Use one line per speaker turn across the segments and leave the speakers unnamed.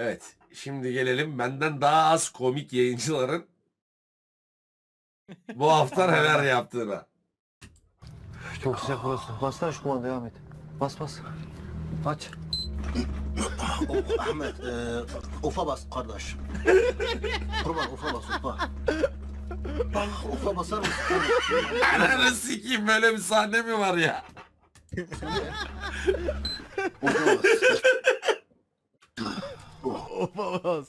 Evet. Şimdi gelelim benden daha az komik yayıncıların bu hafta neler yaptığına.
Çok sıcak burası. Bassana şu kumandaya Ahmet. Bas bas. Aç.
Ahmet, e, ufa bas kardeş. Kurban ufa bas ufa. ufa basar mısın?
Ananı sikeyim böyle bir sahne mi var ya?
Ufa bas.
Olamaz.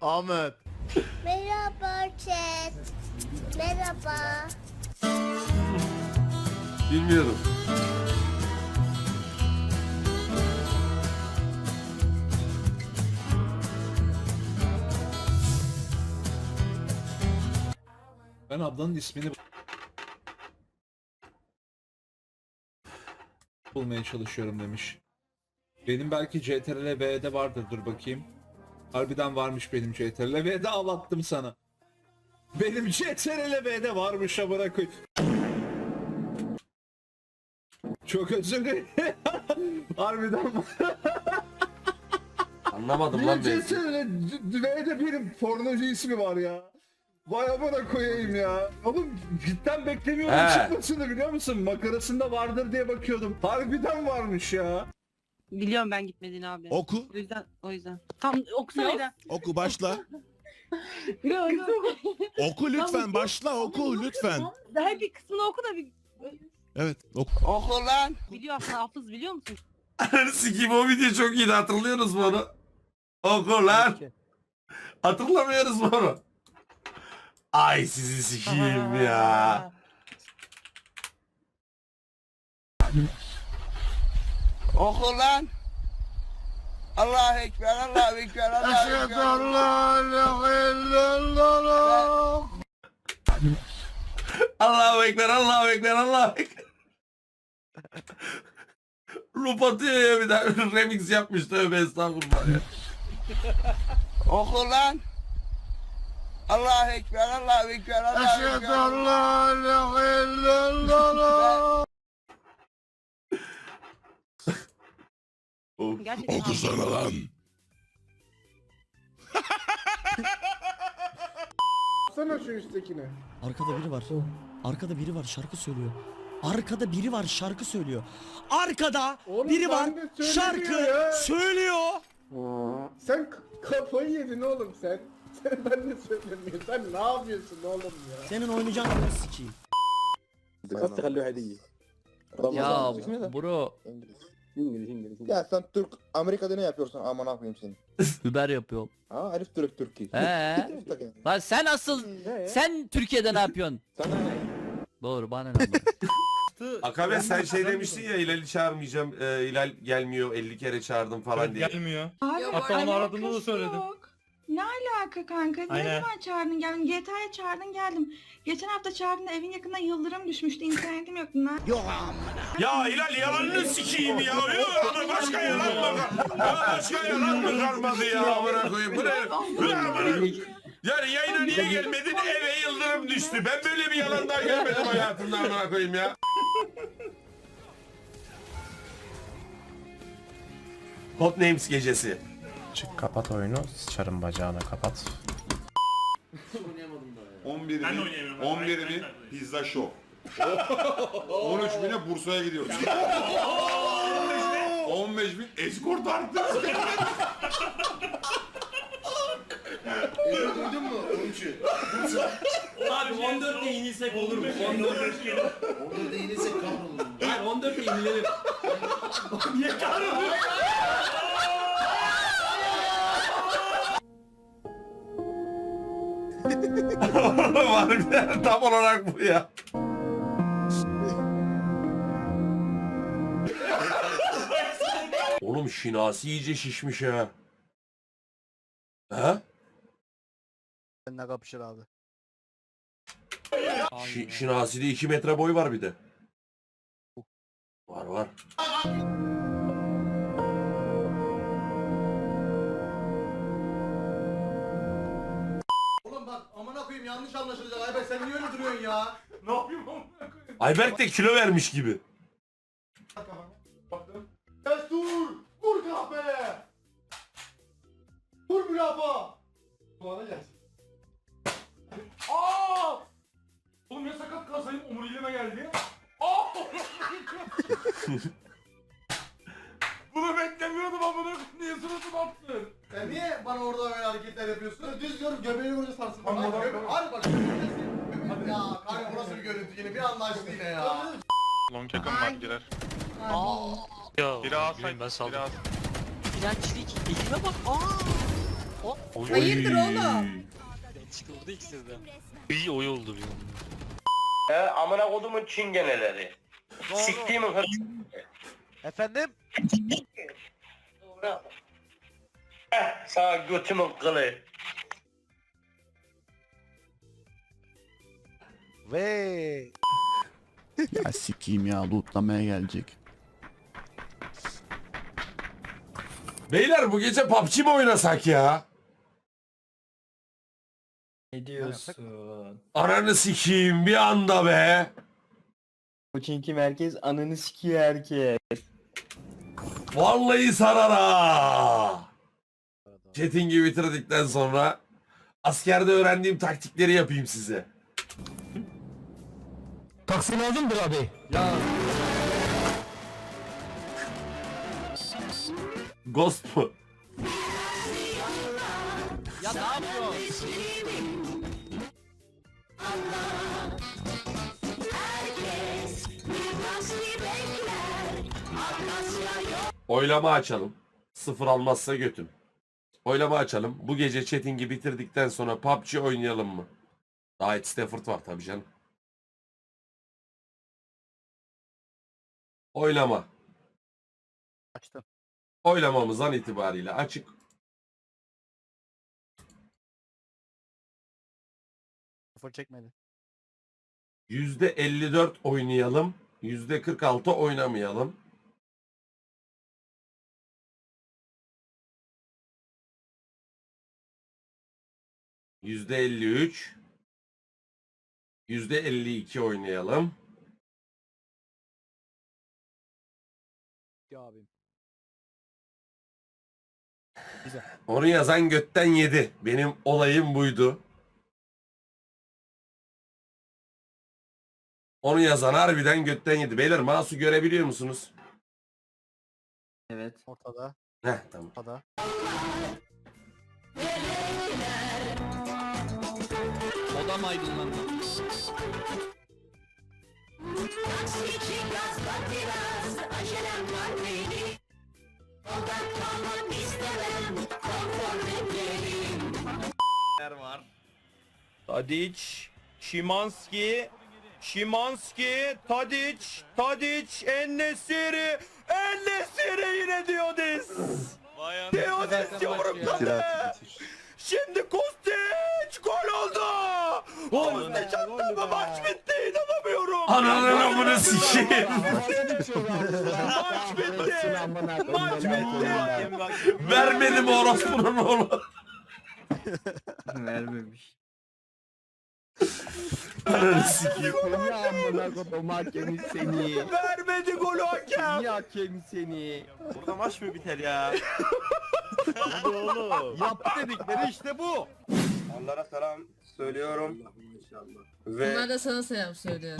Ahmet.
Merhaba chat. Merhaba.
Bilmiyorum.
Ben ablanın ismini bulmaya çalışıyorum demiş. Benim belki CTRL V'de vardır dur bakayım. Harbiden varmış benim CTRL V'de ağlattım sana. Benim CTRL V'de varmış amına koy. Çok özür dilerim. Harbiden var.
Anlamadım lan ben.
CTRL V'de benim pornocu ismi var ya. Vay amına koyayım ya. Oğlum cidden beklemiyordum
He.
çıkmasını biliyor musun? Makarasında vardır diye bakıyordum. Harbiden varmış ya.
Biliyorum ben gitmediğini abi.
Oku.
O yüzden o yüzden. Tam okusana.
Oku başla.
Yok yok.
Oku lütfen başla oku lütfen.
Daha bir kısmını oku da bir
Evet oku.
Oku lan.
biliyor aslında hafız biliyor musun?
Sikeyim o video çok iyiydi hatırlıyorsunuz mu onu? Oku lan. Hatırlamıyoruz mu onu? Ay sizi sikeyim ya.
Oku lan. Allahu Ekber, Allahu Ekber, Allahu Ekber.
Allahu Ekber, Allahu Ekber, Allahu Ekber. Rup atıyor ya bir daha remix yapmış tövbe estağfurullah ya.
Oku lan. Allahu Ekber, Allahu Ekber, Allahu Ekber.
Of.
Gerçekten
Oku
abi.
sana lan.
Sana şu üsttekini.
Arkada biri var. Arkada biri var şarkı söylüyor. Arkada biri var şarkı söylüyor. Arkada
Oğlum
biri var
ben de söylemiyor
şarkı
ya.
söylüyor.
Sen k- kafayı yedin oğlum sen. Sen ben de söylemiyorum. Sen ne yapıyorsun oğlum ya?
Senin oynayacağın oyunu sikeyim.
Ya bro
Ya sen Türk, Amerika'da ne yapıyorsun aman koyayım seni?
Uber yapıyorum.
Ha Arif Türk Türkiye.
He. Lan sen asıl sen Türkiye'de ne yapıyorsun?
Sana ne?
Doğru bana ne?
Akabe sen şey demiştin ya Hilal'i çağırmayacağım. e, Hilal gelmiyor 50 kere çağırdım falan diye.
Gelmiyor.
Hatta
onu aradığımda da söyledim.
Ne alaka kanka?
Aynen.
Ne zaman çağırdın geldim? GTA'ya çağırdın geldim. Geçen hafta çağırdın evin yakında yıldırım düşmüştü. internetim yoktu. Ne?
Ya Hilal yalanını sikeyim ya. Yok ama başka yalan mı? Ya başka yalan mı kalmadı ya? Amına koyayım. Bu ne? Bu ne amına? Yani yayına niye gelmedin? Eve yıldırım düştü. Ben böyle bir yalan daha görmedim hayatımda amına koyayım ya. Codenames gecesi.
Çık kapat oyunu. Sıçarım bacağına kapat.
11'ini 11'ini pizza show. 13 bine Bursa'ya gidiyoruz. 15 bin eskort arttı.
Duydun mu? Komşu.
Abi 14'te inilsek olur mu? 14
Orada değilse kahrolur.
Hayır 14'te inilelim. Niye kahroluyor?
Var tam olarak bu ya. Oğlum şinasi iyice şişmiş ha. Ha?
Ne kapışır abi.
Şi şinasi'de 2 metre boy var bir de. Var var.
yanlış anlaşılacak. Ayberk sen niye öyle duruyorsun ya? Ne yapayım amına koyayım?
Ayberk de kilo vermiş gibi.
Ses dur! Vur kahpe! Vur mülafa! Kulağına gelsin. Aa! Oğlum
ya sakat kalsaydım omuriliğime geldi. Aa!
Bunu beklemiyordum amına koyayım. Niye suratım attın?
Sen niye bana orada öyle hareketler yapıyorsun? Düz diyorum göbeğini vurunca sarsın.
Tamam,
Hadi,
tamam,
göbe- Hadi bak. Ya kanka burası bir görüntü yine bir anlaştı yine ya.
Long yakın var girer. Biri alsak. Ben saldım.
İlaçlık elime bak. Aa.
Hayırdır oğlum?
Çıkıldı ikisi de.
İyi oy oldu bir
He amına kodumun çingeneleri. Siktiğimin hır.
Efendim?
Heh, sana götümün kılı.
Ve
Ya sikeyim ya lootlamaya gelecek.
Beyler bu gece PUBG mi oynasak ya?
ne diyorsun?
Ananı sikeyim bir anda be.
Çünkü merkez ananı sikiyor herkes.
Vallahi sarar ha. Chatting'i bitirdikten sonra askerde öğrendiğim taktikleri yapayım size.
Taksi lazımdır abi. Ya
Ghost mu?
Ya ne yapıyorsun?
Oylama açalım. Sıfır almazsa götüm. Oylama açalım. Bu gece chatting'i bitirdikten sonra PUBG oynayalım mı? Daha Ed Stafford var tabii canım. Oylama.
açtım.
Oylamamızdan itibariyle açık.
Sıfır çekmedi.
%54 oynayalım. %46 oynamayalım. %53 %52 oynayalım.
Ya abim.
Onu yazan götten yedi. Benim olayım buydu. Onu yazan harbiden götten yedi. Beyler mouse'u görebiliyor musunuz?
Evet. Ortada.
Heh tamam.
Ortada.
Odam aydınlandı.
Tadic, Şimanski, Şimanski, Tadic, Tadic, Ennesiri, Ennesiri yine Diodis. Diodis yumrukladı. Şimdi Kostic gol oldu. Kostic attı mı maç bitti inanamıyorum.
Ananın amını sikeyim.
maç bitti. Maç bitti.
Vermedim orospunun oğlu.
Vermemiş.
Ananı sikeyim.
Ya amına kodum hakemin seni.
Vermedi golü hakem.
Ya hakem seni.
Burada maç mı biter ya?
Hadi oğlum. Yap dedikleri işte bu.
Onlara selam söylüyorum. Ve
da sana selam söylüyor.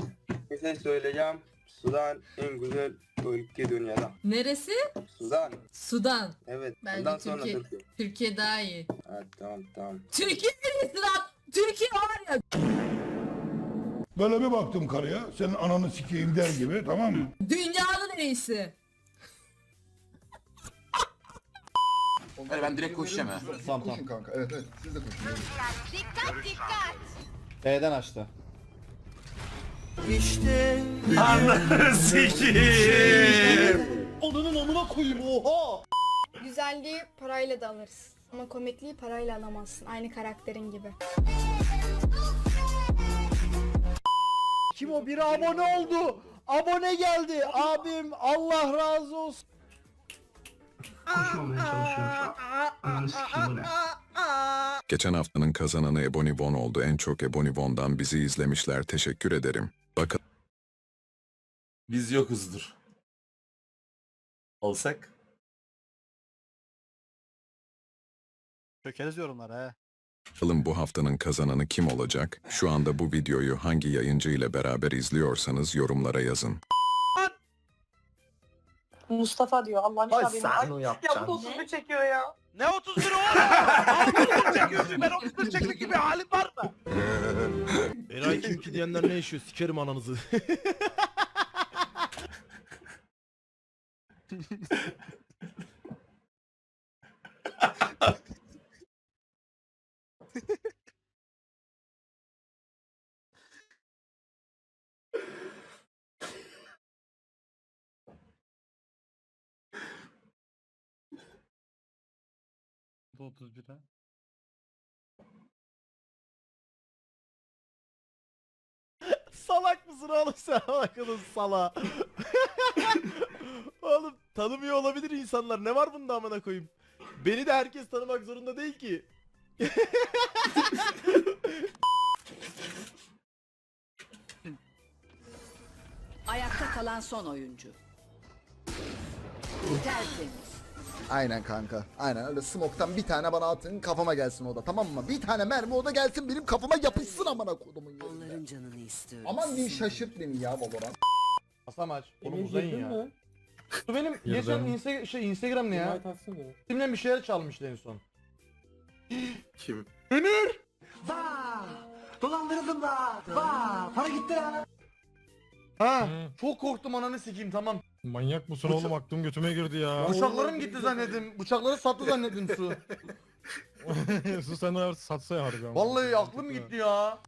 Bir şey söyleyeceğim. Sudan en güzel ülke dünyada.
Neresi?
Sudan.
Sudan.
Evet.
Bence
Ondan sonra
Türkiye.
Türkiye.
Türkiye daha iyi.
Evet tamam tamam.
Türkiye neresi lan? Türkiye var ya.
Böyle bir baktım karıya. Senin ananı sikeyim der gibi tamam mı?
Dünyanın en iyisi.
ben direkt koşacağım ha.
Tamam tamam.
kanka evet evet siz de koşun.
Dikkat dikkat.
B'den açtı.
Ananı sikeyim.
Onun amına koyayım oha.
Güzelliği parayla da alırız. Ama komikliği parayla alamazsın. Aynı karakterin gibi.
Kim o? Biri abone oldu. Abone geldi. Abim Allah razı olsun.
Geçen haftanın kazananı Ebonibon oldu. En çok Ebonibon'dan bizi izlemişler. Teşekkür ederim. Bakın
Biz yokuzdur. Olsak?
Çökeriz yorumlara he.
bakalım bu haftanın kazananı kim olacak? Şu anda bu videoyu hangi yayıncı ile beraber izliyorsanız yorumlara yazın.
Mustafa diyor. Allah'ın
Ay sen onu yapacaksın.
çekiyor ya.
Ne 31 oğlum? 31 çekiyorsun. Ben 31 çekmek gibi halim var mı?
Eray kim ki diyenler ne yaşıyor? Sikerim ananızı. Salak mısın oğlum sen akıllı sala. oğlum tanımıyor olabilir insanlar. Ne var bunda amına koyayım? Beni de herkes tanımak zorunda değil ki.
Ayakta kalan son oyuncu. Tertemiz.
Aynen kanka. Aynen öyle smoke'tan bir tane bana atın kafama gelsin o da tamam mı? Bir tane mermi o da gelsin benim kafama yapışsın amına kodumun yerinde.
canını istiyorum.
Aman diyeyim şaşırt beni ya Valorant.
Asamaç.
Oğlum uzayın ya.
Bu benim geçen Insta şey Instagram ne ya? Kimden bir şeyler çalmıştı en son.
Kim?
Dolandırıldım da. Vaa para gitti lan.
Ha, çok korktum ananı sikeyim tamam.
Manyak mısın oğlum aklım götüme girdi ya.
Bıçaklarım gitti zannettim. Bıçakları sattı zannettim su.
Su sen satsa ya harbiden.
Vallahi aklım gitti ya.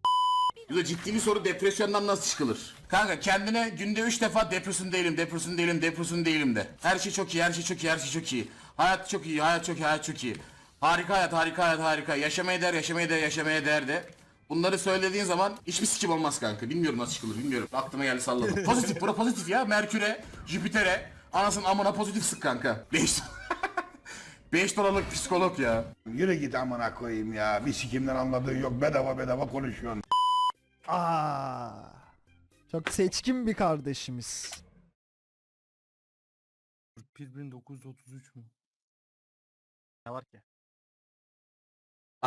Bu da ciddi bir soru depresyondan nasıl çıkılır? Kanka kendine günde 3 defa depresyon değilim, depresyon değilim, depresyon değilim de. Her şey çok iyi, her şey çok iyi, her şey çok iyi. Hayat çok iyi, hayat çok iyi, hayat çok iyi. Harika hayat, harika hayat, harika. Yaşamaya değer, yaşamaya değer, yaşamaya değer de. Bunları söylediğin zaman hiçbir sikim olmaz kanka. Bilmiyorum nasıl çıkılır, bilmiyorum. Aklıma geldi salladım. pozitif, bura pozitif ya. Merkür'e, Jüpiter'e, anasının amına pozitif sık kanka. 5 5 dolarlık psikolog ya.
Yürü git amına koyayım ya. Bir sikimden anladığın yok. Bedava bedava konuşuyorsun.
Aa, çok seçkin bir kardeşimiz.
1933 mü? Ne var ki?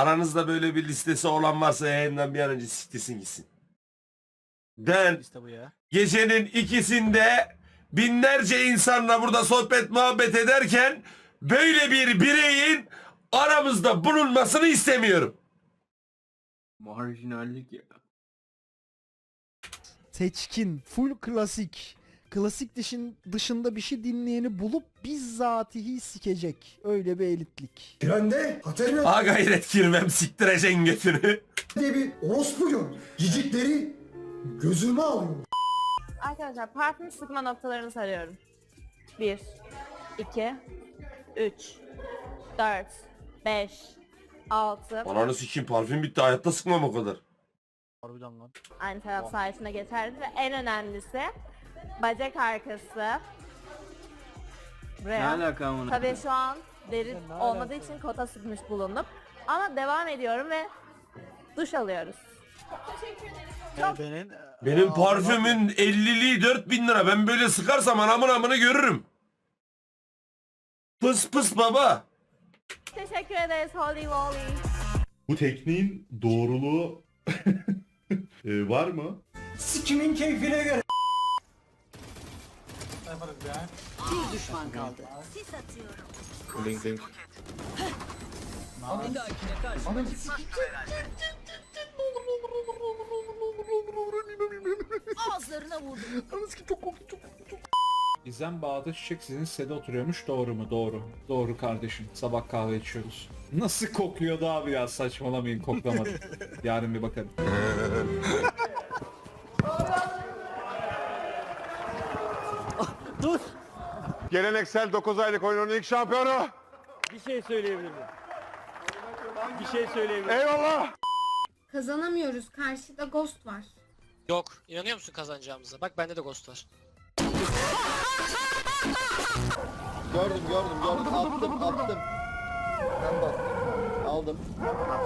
Aranızda böyle bir listesi olan varsa yayından bir an önce siktirsin gitsin. Ben
İşte bu ya.
gecenin ikisinde binlerce insanla burada sohbet muhabbet ederken böyle bir bireyin aramızda bulunmasını istemiyorum.
Marjinallik ya.
Seçkin, full klasik. Klasik dışın, dışında bir şey dinleyeni bulup bizzatihi sikecek. Öyle bir elitlik.
Trende Katerina
Ha gayret girmem siktireceksin götünü.
diye bir orospuyum. Cicikleri gözüme alıyorum.
Arkadaşlar parfüm sıkma noktalarını sarıyorum. 1 2 3 4 5 6
Ananı sikeyim parfüm bitti hayatta sıkmam o kadar.
Harbiden lan.
Aynı taraf sayesinde geçerli ve en önemlisi bacak arkası. Buraya.
alaka amına?
Tabii şu an deri olmadığı için kota sıkmış bulundum. Ama devam ediyorum ve duş alıyoruz.
Benim
Benim parfümün 50'liği 4000 lira. Ben böyle sıkarsam anamın amını görürüm. Pıs pıs baba.
Teşekkür ederiz Holy Wally.
Bu tekniğin doğruluğu var mı?
Sikimin keyfine göre.
Bir düşman kaldı. Ağızlarına vurdum.
Gizem Bağda Çiçek sizin sitede oturuyormuş doğru mu? Doğru. Doğru kardeşim. Sabah kahve içiyoruz. Nasıl kokuyordu abi ya saçmalamayın koklamadım. Yarın bir bakarım.
Geleneksel 9 aylık oyunun ilk şampiyonu.
Bir şey söyleyebilir miyim? Bir şey söyleyebilir
Eyvallah.
Kazanamıyoruz. Karşıda Ghost var.
Yok. İnanıyor musun kazanacağımıza? Bak bende de ghost var.
Gördüm gördüm gördüm attım attım. Ben de attım. Aldım.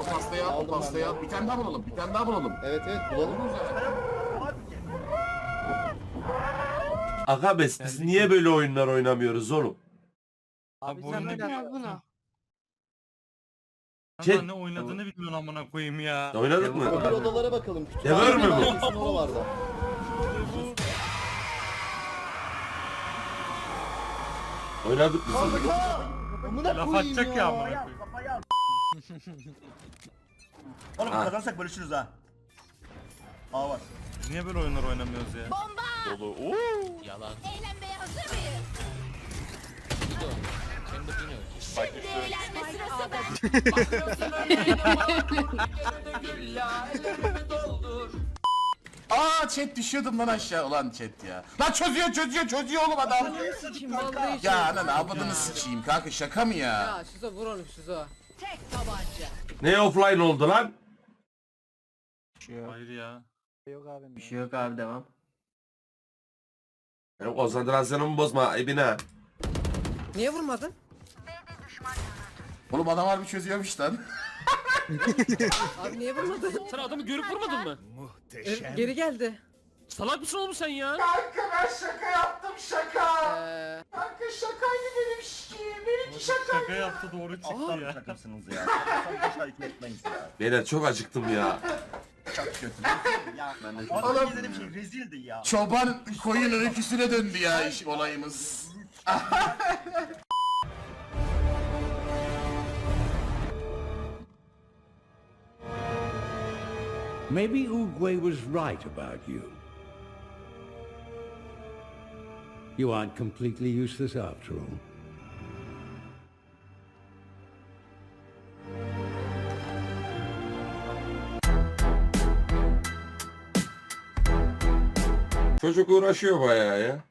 O pastayı al, o pastayı al. Bir tane daha bulalım, bir tane daha bulalım.
Evet evet bulalım.
Aga biz, biz niye böyle oyunlar oynamıyoruz oğlum?
Abi sen
bunu.
Chat,
ne oynadığını bilmiyorsun amına koyayım ya.
oynadık mı?
Öbür odalara bakalım.
Never mi bu?
Vardı.
Oynadık biz.
Laf atacak ya
Oğlum kazanırsak bölüşürüz ha. Aa var.
Niye böyle oyunlar oynamıyoruz ya?
Eğlenmeye hazır mıyız? Şimdi eğlenme sırası
Aa chat düşüyordum lan aşağı ulan chat ya. Lan çözüyor çözüyor çözüyor oğlum adam. Ya anan abadını sıçayım kanka şaka mı ya?
Şizo vur onu Şizo.
Ne offline oldu lan?
Hayır ya.
Bir şey yok abi devam.
Benim konsantrasyonumu bozma ibine.
Niye vurmadın?
Oğlum adam harbi çözüyormuş lan.
Abi niye vurmadın?
Sen adamı görüp vurmadın mı?
Geri geldi.
Salak mısın oğlum sen ya?
Kanka ben şaka yaptım şaka. Kanka şakaydı benim şikayım. Benimki şaka.
Şaka yaptı doğru çıktı ya.
Takımsınız ya. Sen ya.
Beyler çok acıktım ya.
Çok kötü. ya.
Oğlum.
Oğlum. izlediğim şey rezildi ya.
Çoban koyun öyküsüne döndü ya iş olayımız.
Maybe Uguay was right about you. You aren't completely useless after all.
Çocuk uğraşıyor bayağı ya.